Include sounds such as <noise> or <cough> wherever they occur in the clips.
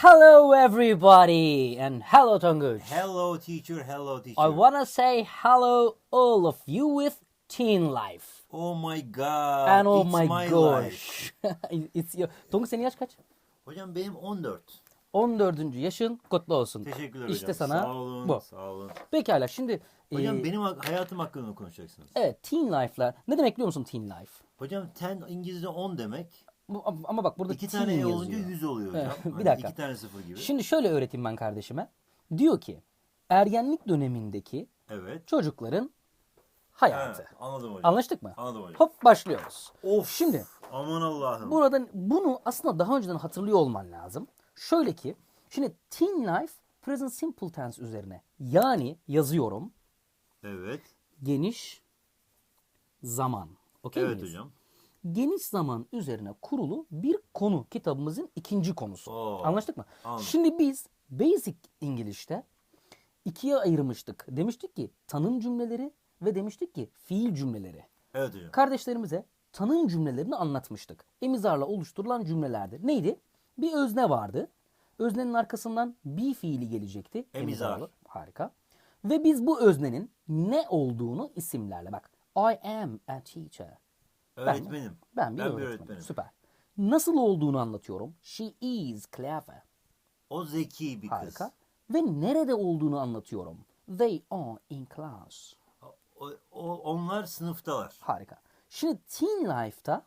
Hello everybody and hello Tonguç. Hello teacher, hello teacher. I wanna say hello all of you with Teen Life. Oh my god. And oh it's my, my gosh. <laughs> It's your... Tonguç senin yaş kaç? Hocam benim 14. 14. yaşın kutlu olsun. Teşekkürler İşte hocam. sana sağ olun, bu. Sağ olun. Pekala şimdi Hocam e, benim ha- hayatım hakkında konuşacaksınız? evet Teen Life'la ne demek biliyor musun Teen Life? Hocam 10 İngilizce 10 demek. Bu, ama bak burada İki teen tane E yazıyor. olunca 100 oluyor hocam. bir Hani dakika. İki tane sıfır gibi. Şimdi şöyle öğreteyim ben kardeşime. Diyor ki ergenlik dönemindeki Evet. çocukların Ha, hayatı. anladım hocam. Anlaştık mı? Anladım hocam. Hop başlıyoruz. Of. Şimdi Aman Allah'ım. Burada bunu aslında daha önceden hatırlıyor olman lazım. Şöyle ki, şimdi teen life present simple tense üzerine. Yani yazıyorum Evet. geniş zaman. Okey Evet miyiz? hocam. Geniş zaman üzerine kurulu bir konu kitabımızın ikinci konusu. Oo, Anlaştık mı? anladım. Şimdi biz basic İngiliz'te ikiye ayırmıştık. Demiştik ki tanım cümleleri ve demiştik ki fiil cümleleri. Evet hocam. kardeşlerimize tanım cümlelerini anlatmıştık. Emizarla oluşturulan cümlelerdi. Neydi? Bir özne vardı. Öznenin arkasından bir fiili gelecekti. Emizar. Emizarlı. Harika. Ve biz bu öznenin ne olduğunu isimlerle bak. I am a teacher. Öğretmenim. Ben bir Ben bir öğretmenim. öğretmenim. Süper. Nasıl olduğunu anlatıyorum. She is clever. O zeki bir kız. Harika. Ve nerede olduğunu anlatıyorum. They are in class. O, o- onlar sınıftalar. Harika. Şimdi Teen Life'da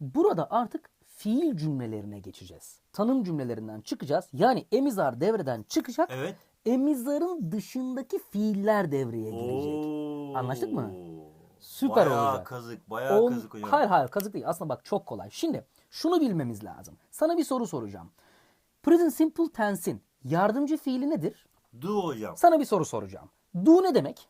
burada artık fiil cümlelerine geçeceğiz. Tanım cümlelerinden çıkacağız. Yani emizar devreden çıkacak. Evet. Emizarın dışındaki fiiller devreye girecek. Oo. Anlaştık mı? Süper bayağı olacak. kazık, bayağı On- kazık hocam. Hayır hayır kazık değil. Aslında bak çok kolay. Şimdi şunu bilmemiz lazım. Sana bir soru soracağım. Present Simple Tense'in yardımcı fiili nedir? Do hocam. Sana bir soru soracağım. Do ne demek?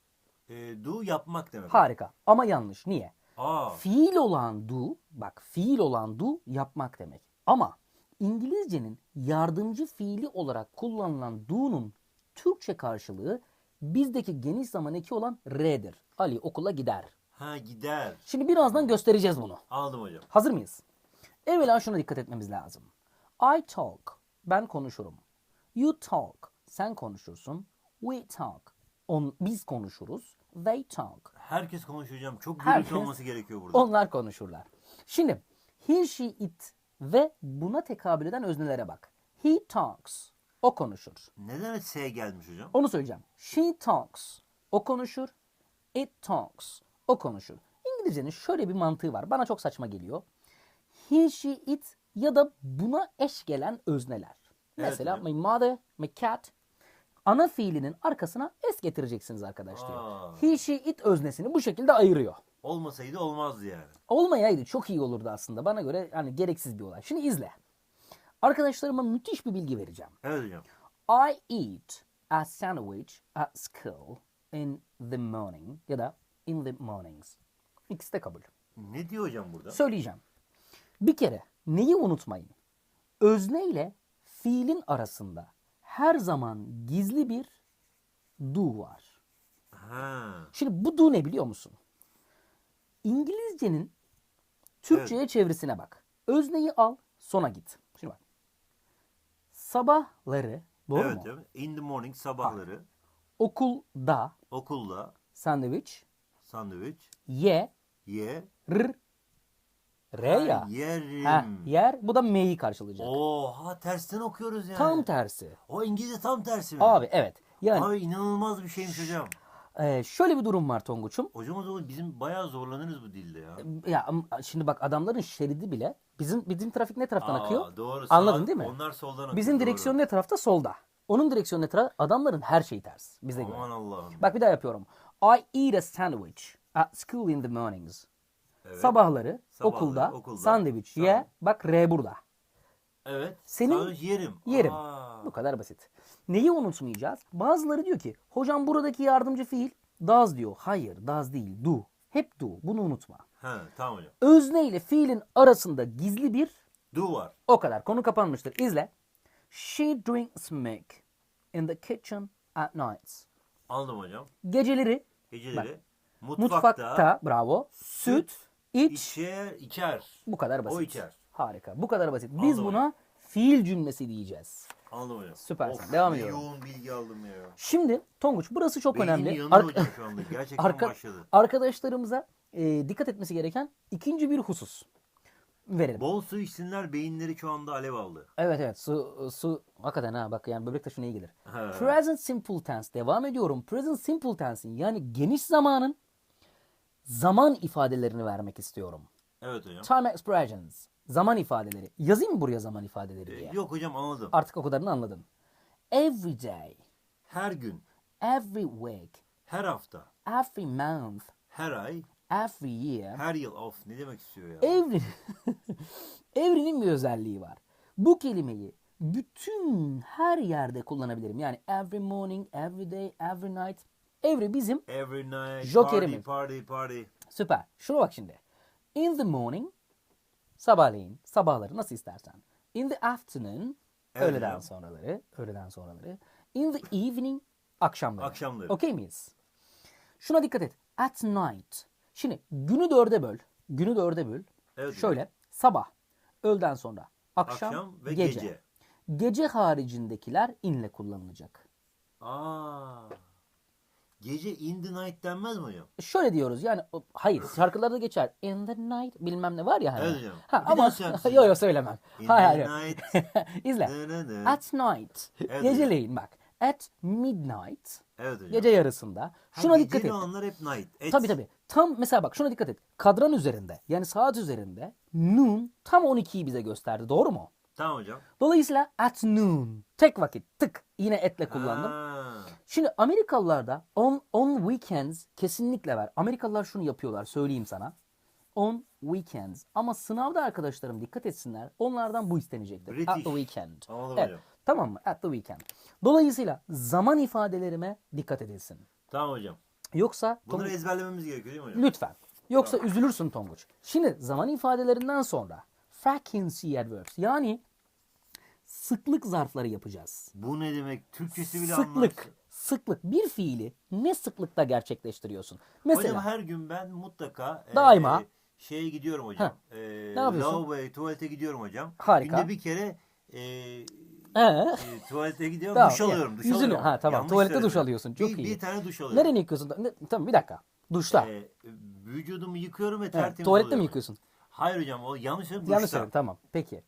E, do yapmak demek. Harika. Ama yanlış. Niye? Aa, Fiil olan do, bak fiil olan do yapmak demek. Ama İngilizcenin yardımcı fiili olarak kullanılan do'nun Türkçe karşılığı bizdeki geniş zaman eki olan re'dir. Ali okula gider. Ha gider. Şimdi birazdan göstereceğiz bunu. Aldım hocam. Hazır mıyız? Evvela şuna dikkat etmemiz lazım. I talk, ben konuşurum. You talk, sen konuşursun. We talk, on, biz konuşuruz. They talk, Herkes konuşuyor hocam. Çok gürültü Herkes- olması gerekiyor burada. Onlar konuşurlar. Şimdi he, she, it ve buna tekabül eden öznelere bak. He talks. O konuşur. Neden S gelmiş hocam? Onu söyleyeceğim. She talks. O konuşur. It talks. O konuşur. İngilizcenin şöyle bir mantığı var. Bana çok saçma geliyor. He, she, it ya da buna eş gelen özneler. Evet Mesela hocam. my mother, my cat. Ana fiilinin arkasına es getireceksiniz arkadaş diyor. Aa. He, she, it öznesini bu şekilde ayırıyor. Olmasaydı olmazdı yani. Olmayaydı çok iyi olurdu aslında. Bana göre hani gereksiz bir olay. Şimdi izle. Arkadaşlarıma müthiş bir bilgi vereceğim. Evet hocam. I eat a sandwich at school in the morning ya da in the mornings. İkisi de kabul. Ne diyor hocam burada? Söyleyeceğim. Bir kere neyi unutmayın? Özne ile fiilin arasında her zaman gizli bir do var. Ha. Şimdi bu do ne biliyor musun? İngilizcenin Türkçe'ye çevirisine bak. Özneyi al, sona git. Şimdi bak. Sabahları, doğru evet mu? hocam. In the morning sabahları Okulda okulda sandviç sandviç ye, ye r, r ya. Ha, yerim. Ha, yer. Bu da m'yi karşılayacak. Oha tersten okuyoruz yani. Tam tersi. O İngilizce tam tersi mi? Abi evet. Yani Abi inanılmaz bir şeymiş hocam. e, şöyle bir durum var Tonguç'um. Hocam o zaman bizim bayağı zorlanırız bu dilde ya. Ya am- şimdi bak adamların şeridi bile bizim bizim trafik ne taraftan Aa, akıyor? Doğru. Anladın sağ- değil mi? Onlar soldan akıyor. Bizim doğru. direksiyon ne tarafta? Solda. Onun direksiyonu ne tarafta? Adamların her şeyi ters. Bize göre. Aman Allah'ım. Bak bir daha yapıyorum. I eat a sandwich at school in the mornings. Evet. Sabahları, Sabahları okulda, okulda, sandviç tamam. ye. Bak R burada. Evet. Senin- Sandviç yerim. Yerim. Aa. Bu kadar basit. Neyi unutmayacağız? Bazıları diyor ki hocam buradaki yardımcı fiil does diyor. Hayır does değil do. Hep do. Bunu unutma. Ha, tamam hocam. Özne ile fiilin arasında gizli bir Do var. o kadar. Konu kapanmıştır. İzle. She drinks milk in the kitchen at nights. Aldım hocam. Geceleri Geceleri mutfakta, mutfakta, bravo süt, iç içer, içer. bu kadar basit. O içer. Harika. Bu kadar basit. Biz Aldım buna fiil cümlesi diyeceğiz. Anladım hocam. Süpersin. Devam ne ediyorum. yoğun bilgi aldım ya. Şimdi Tonguç burası çok Beynim önemli. Ar- hocam şu anda. Gerçekten arka- başladı. arkadaşlarımıza e, dikkat etmesi gereken ikinci bir husus verelim. Bol su içsinler beyinleri şu anda alev aldı. Evet evet su su hakikaten ha bak yani böbrek taşına iyi gelir. Ha. Present simple tense devam ediyorum. Present simple tense'in yani geniş zamanın zaman ifadelerini vermek istiyorum. Evet hocam. Time expressions. Zaman ifadeleri. Yazayım mı buraya zaman ifadeleri Ee, diye? Yok hocam anladım. Artık o kadarını anladın. Every day, Her gün, every week, her hafta, every month, her ay, every year. her yıl. Of ne demek istiyor ya? Every, <laughs> every'nin bir özelliği var. Bu kelimeyi bütün her yerde kullanabilirim. Yani every morning, every day, every night. Every bizim Every night, Jokerimiz. party, party, party. süper. Şuna bak şimdi. In the morning, sabahleyin, sabahları nasıl istersen. In the afternoon, Evet öğleden sonraları, öğleden sonraları. In the evening, akşamları. Akşamları. Okey miyiz? Şuna dikkat et. At night. Şimdi günü dörde böl. Günü dörde böl. Evet Şöyle sabah, öğleden sonra, akşam, Akşam ve gece. gece. Gece haricindekiler inle kullanılacak. Aa. Gece in the night denmez mi hocam? Şöyle diyoruz yani o- hayır şarkılarda geçer. In the night bilmem ne var ya hani. Evet hocam. Ha, Bir ama daha misin? yok yok söylemem. In Hayır the hayır. night. <laughs> İzle. Nı nı nı. At night. Evet Geceleyin bak. At midnight. Evet hocam. Gece yarısında. Ha, Şuna dikkat geceli et. olanlar hep night. Et. Tabii tabii. Tam mesela bak şuna dikkat et. Kadran üzerinde yani saat üzerinde noon tam 12'yi bize gösterdi. Doğru mu? Tamam hocam. Dolayısıyla at noon. Tek vakit. Tık. Yine etle kullandım. Ha. Şimdi Amerikalılarda on, on weekends kesinlikle var. Amerikalılar şunu yapıyorlar söyleyeyim sana. On weekends. Ama sınavda arkadaşlarım dikkat etsinler. Onlardan bu istenecektir. British. At the weekend. Anladım Evet. hocam. Tamam mı? At the weekend. Dolayısıyla zaman ifadelerime dikkat edilsin. Tamam hocam. Yoksa Bunları ezberlememiz gerekiyor değil mi hocam? lütfen. Yoksa üzülürsün Tonguç. Şimdi zaman ifadelerinden sonra frequency adverbs yani sıklık zarfları yapacağız. Bu ne demek? Türkçesi bile Sıklık. anlarsın. Sıklık. Bir fiili ne sıklıklıkta gerçekleştiriyorsun? Mesela Hocam her gün ben mutlaka e, Daima. şeye gidiyorum hocam. E, Ne yapıyorsun? Lavaboya, tuvalete gidiyorum hocam. Harika. Günde bir kere e, Ee, e, tuvalete gidiyorum, Tamam, duş alıyorum. Duş yüzünü- alıyorum. ha, tamam, Yanlış tuvalette söyledim. duş alıyorsun, çok bir, iyi. Bir tane duş alıyorum. nereni yıkıyorsun? Ne- tamam bir dakika. Duşta. E, vücudumu yıkıyorum ve Evet, tertemiz tuvalette mi oluyorum. yıkıyorsun? Hayır hocam o yanlış söyledim. Yanlış söyledim tamam. Peki.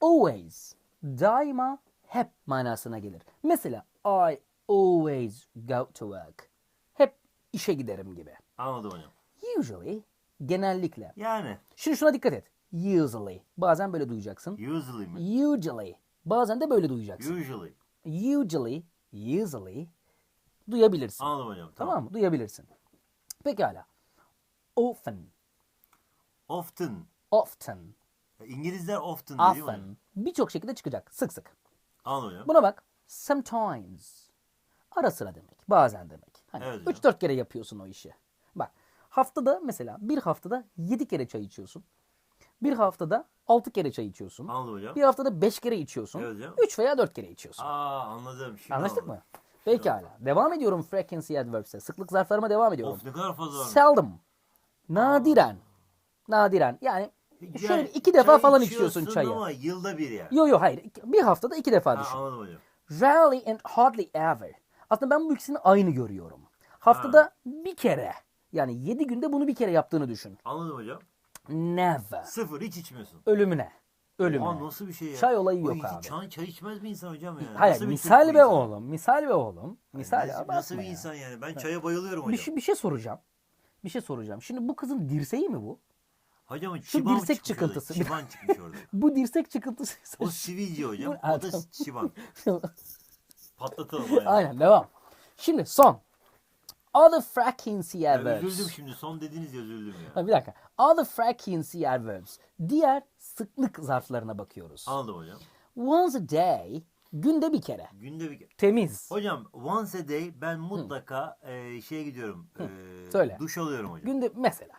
Always. Daima hep manasına gelir. Mesela I always go to work. Hep işe giderim gibi. Anladım hocam. Usually. Genellikle. Yani Şimdi şuna dikkat et. Usually. Bazen böyle duyacaksın. usually mi? Usually. Bazen de böyle duyacaksın. Usually. Usually. Usually. Duyabilirsin. Anladım hocam. Tamam mı? Duyabilirsin. Pekala. Often. Often. Often. İngilizler often diyor değil mi? Often. Birçok şekilde çıkacak. Sık sık. Anladım hocam. Buna bak. Sometimes. Ara sıra demek. Bazen demek. Hani Evet hocam. 3-4 kere yapıyorsun o işi. Bak. Haftada mesela bir haftada 7 kere çay içiyorsun. Bir haftada 6 kere çay içiyorsun. Anladım hocam. Bir haftada 5 kere içiyorsun. Evet hocam. 3 veya 4 kere içiyorsun. Aa anladım. Şimdi Anlaştık anladım. mı? Pekala. Devam ediyorum frequency adverbs'e. Sıklık zarflarıma devam ediyorum. Of ne kadar fazla var. Seldom. Nadiren. Nadiren. Yani Yani şöyle bir iki defa falan içiyorsun çayı. ama yılda bir yani. Yo yo hayır. Bir haftada iki defa Ha, düşün. anladım hocam. Rarely and hardly ever. Aslında ben bu ikisini aynı görüyorum. Haftada bir kere. Yani yedi günde bunu bir kere yaptığını düşün. Anladım hocam. Never. Sıfır hiç içmiyorsun. Ölümüne. Ölümüne. Aa, nasıl bir şey ya? Çay olayı yok abi. Çay, çay içmez mi insan hocam ya? Hayır Nasıl misal be oğlum. Misal be oğlum. Misal Nasıl, abartma nasıl bir ya. insan yani? Ben çaya bayılıyorum hocam. Bir şey, bir şey soracağım. Bir şey soracağım. Şimdi bu kızın dirseği mi bu? Hocam Şu dirsek çıkıntısı. Çiban çıkmış orada. <laughs> Bu dirsek çıkıntısı. O sivilce hocam. O da çiban. <laughs> Patlatalım yani. Aynen devam. Şimdi son. Other frequency Ya adverbs. üzüldüm şimdi. Son dediniz ya üzüldüm ya. Ha, bir dakika. Other frequency adverbs. Diğer sıklık zarflarına bakıyoruz. Anladım hocam. Once a day. Günde bir kere. Günde bir Temiz. Hocam once a day ben mutlaka e, şeye gidiyorum. E, Söyle. Duş alıyorum hocam. Günde mesela.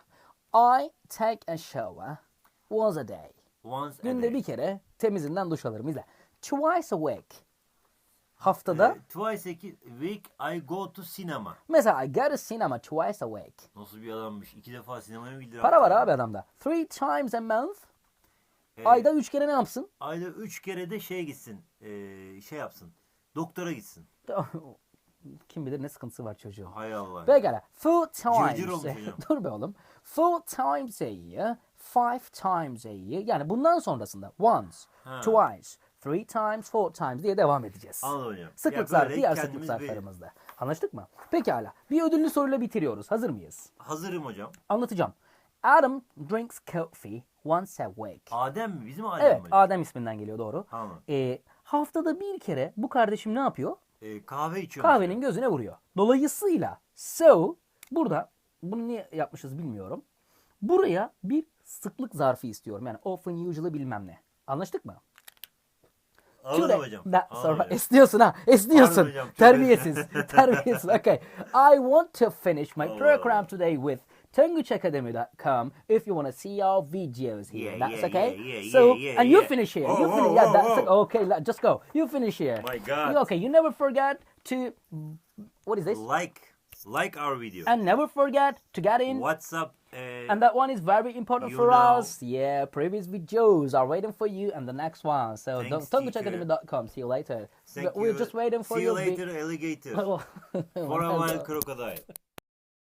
I take a shower once a day. Once a Günde day. bir kere temizinden duş alırım. İzle. Twice a week. Haftada. E, twice a week I go to cinema. Mesela I go to cinema twice a week. Nasıl bir adammış. İki defa sinemaya mı gidiyor? Para var abi adamda. Three times a month. Ee, Ayda 3 kere ne yapsın? Ayda üç kere de şey gitsin. ee, şey yapsın. Doktora gitsin. <laughs> Kim bilir ne sıkıntısı var çocuğun. Hay Allah. Pekala. Four times. <laughs> Dur be oğlum. Four times a year. Five times a year. Yani bundan sonrasında once, Ha. twice, three times, four times diye devam edeceğiz. Anladım hocam. Sıklık zarfı, diğer sıklık bir- zarflarımızda. Anlaştık mı? Pekala. Bir ödüllü soruyla bitiriyoruz. Hazır mıyız? Hazırım hocam. Anlatacağım. Adam drinks coffee once a week. Adem mi? Bizim Adem Evet, mi hocam? Adem isminden geliyor doğru. Tamam. Ee, haftada bir kere bu kardeşim ne yapıyor? Ee, kahve içiyor. Kahvenin gözüne vuruyor. Dolayısıyla so burada bunu niye yapmışız bilmiyorum. Buraya bir sıklık zarfı istiyorum. Yani often, usually bilmem ne. Anlaştık mı? Anladım Today- hocam. Anladım sonra hocam. esniyorsun ha. Esniyorsun. Pardon hocam, çok Terbiyesiz. <laughs> Terbiyesiz. <laughs> Okay. I want to finish my oh, Allah program Allah. today with tonguachacademy.com if you want to see our videos here. Yeah, that's yeah, okay. yeah, yeah, so, yeah, yeah, and you yeah. finish here. Oh, you oh, finish. yeah, oh, that's oh. okay. Just go. You finish here. My God. Okay. You never forget to. What is this? Like, like our video. And never forget to get in. WhatsApp. Ee, And that one is very important for us. Yeah, previous videos are waiting for you and the next one. So Thanks, tonguachacademy.com. See you later. thank We're you. just waiting for you. See you later, alligator. <laughs> Oh. For a while, crocodile.